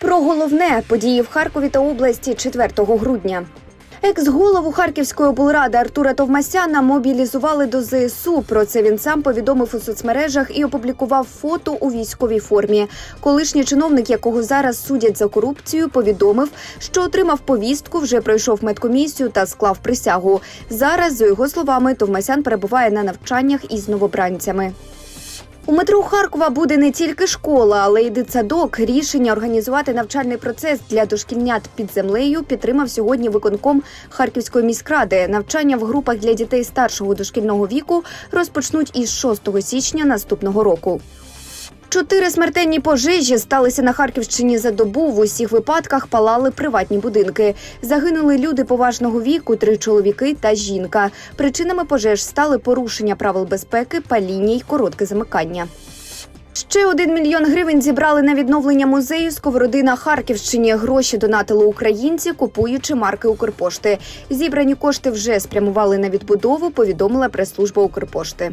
Про головне події в Харкові та області 4 грудня. Екс-голову Харківської облради Артура Товмасяна мобілізували до ЗСУ. Про це він сам повідомив у соцмережах і опублікував фото у військовій формі. Колишній чиновник, якого зараз судять за корупцію, повідомив, що отримав повістку, вже пройшов медкомісію та склав присягу. Зараз, за його словами, Товмасян перебуває на навчаннях із новобранцями. У метро Харкова буде не тільки школа, але й дитсадок. Рішення організувати навчальний процес для дошкільнят під землею підтримав сьогодні виконком Харківської міськради. Навчання в групах для дітей старшого дошкільного віку розпочнуть із 6 січня наступного року. Чотири смертельні пожежі сталися на Харківщині за добу. В усіх випадках палали приватні будинки. Загинули люди поважного віку, три чоловіки та жінка. Причинами пожеж стали порушення правил безпеки, паління й коротке замикання. Ще один мільйон гривень зібрали на відновлення музею Сковороди на Харківщині. Гроші донатили українці, купуючи марки Укрпошти. Зібрані кошти вже спрямували на відбудову. Повідомила прес-служба Укрпошти.